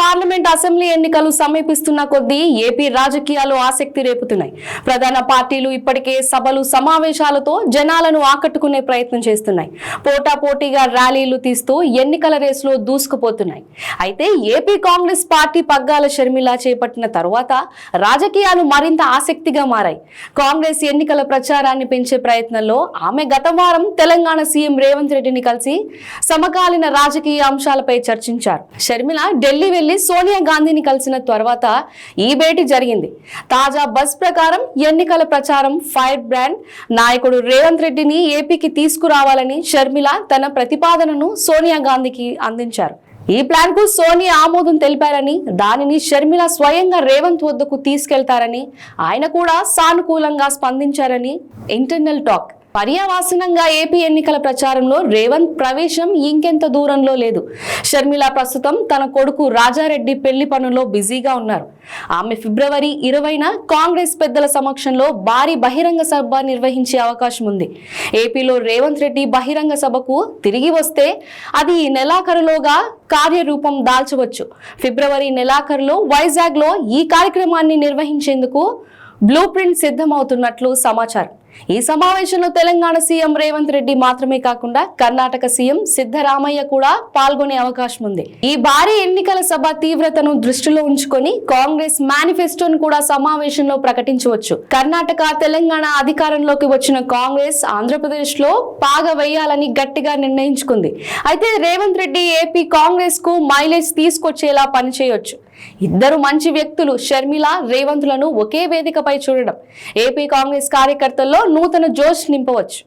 Parliament assembly ఎన్నికలు సమీపిస్తున్న కొద్దీ ఏపీ రాజకీయాలు ఆసక్తి రేపుతున్నాయి. ప్రధాన పార్టీలు ఇప్పటికే సభలు సమావేశాలతో జనాలను ఆకట్టుకునే ప్రయత్నం చేస్తున్నాయి. పోటాపోటీగా ర్యాలీలు తీస్తూ ఎన్నికల రేసులో దూసుకుపోతున్నాయి. అయితే ఏపీ కాంగ్రెస్ పార్టీ పగ్గాల షర్మిల చేపట్టిన తరువాత రాజకీయాలు మరింత ఆసక్తిగా మారాయి. కాంగ్రెస్ ఎన్నికల ప్రచారాన్ని పెంచే ప్రయత్నంలో ఆమె గత వారం తెలంగాణ సీఎం రేవంత్ రెడ్డిని కలిసి సమకాలీన రాజకీయ అంశాలపై చర్చించారు. షర్మిల ఢిల్లీ వెళ్ళి సోనియా గాంధీని కలిసిన తర్వాత ఈ భేటీ జరిగింది. తాజా బస్ ప్రకారం ఎన్నికల ప్రచారం ఫైర్ బ్రాండ్ నాయకుడు రేవంత్ రెడ్డిని ఏపీకి తీసుకురావాలని షర్మిల తన ప్రతిపాదనను సోనియా గాంధీకి అందించారు. ఈ ప్లాన్కు సోనియా ఆమోదం తెలిపారని దానిని షర్మిల స్వయంగా రేవంత్ వద్దకు తీసుకెళ్తారని ఆయన కూడా సానుకూలంగా స్పందించారని ఇంటర్నల్ టాక్ పర్యావాసనంగా ఏపీ ఎన్నికల ప్రచారంలో రేవంత్ ప్రవేశం ఇంకెంత దూరంలో లేదు. షర్మిల ప్రస్తుతం తన కొడుకు రాజారెడ్డి పెళ్ళి పనుల్లో బిజీగా ఉన్నారు. ఆమె ఫిబ్రవరి ఇరవైన కాంగ్రెస్ పెద్దల సమక్షంలో భారీ బహిరంగ సభ నిర్వహించే అవకాశం ఉంది. ఏపీలో రేవంత్ రెడ్డి బహిరంగ సభకు తిరిగి వస్తే అది ఈ నెలాఖరులోగా కార్యరూపం దాల్చవచ్చు. ఫిబ్రవరి నెలాఖరులో వైజాగ్లో ఈ కార్యక్రమాన్ని నిర్వహించేందుకు బ్లూ ప్రింట్ సిద్ధమవుతున్నట్లు సమాచారం. ఈ సమావేశంలో తెలంగాణ సీఎం రేవంత్ రెడ్డి మాత్రమే కాకుండా కర్ణాటక సీఎం సిద్ధరామయ్య కూడా పాల్గొనే అవకాశం ఉంది. ఈ భారీ ఎన్నికల సభ తీవ్రతను దృష్టిలో ఉంచుకొని కాంగ్రెస్ మేనిఫెస్టోను కూడా సమావేశంలో ప్రకటించవచ్చు. కర్ణాటక తెలంగాణ అధికారంలోకి వచ్చిన కాంగ్రెస్ ఆంధ్రప్రదేశ్లో పాగ వేయాలని గట్టిగా నిర్ణయించుకుంది. అయితే రేవంత్ రెడ్డి ఏపీ కాంగ్రెస్కు మైలేజ్ తీసుకొచ్చేలా పనిచేయొచ్చు. ఇద్దరు మంచి వ్యక్తులు షర్మిల రేవంత్లను ఒకే వేదికపై చూడడం. ఏపీ కాంగ్రెస్ కార్యకర్తల్లో నూతన జోష్ నింపవచ్చు.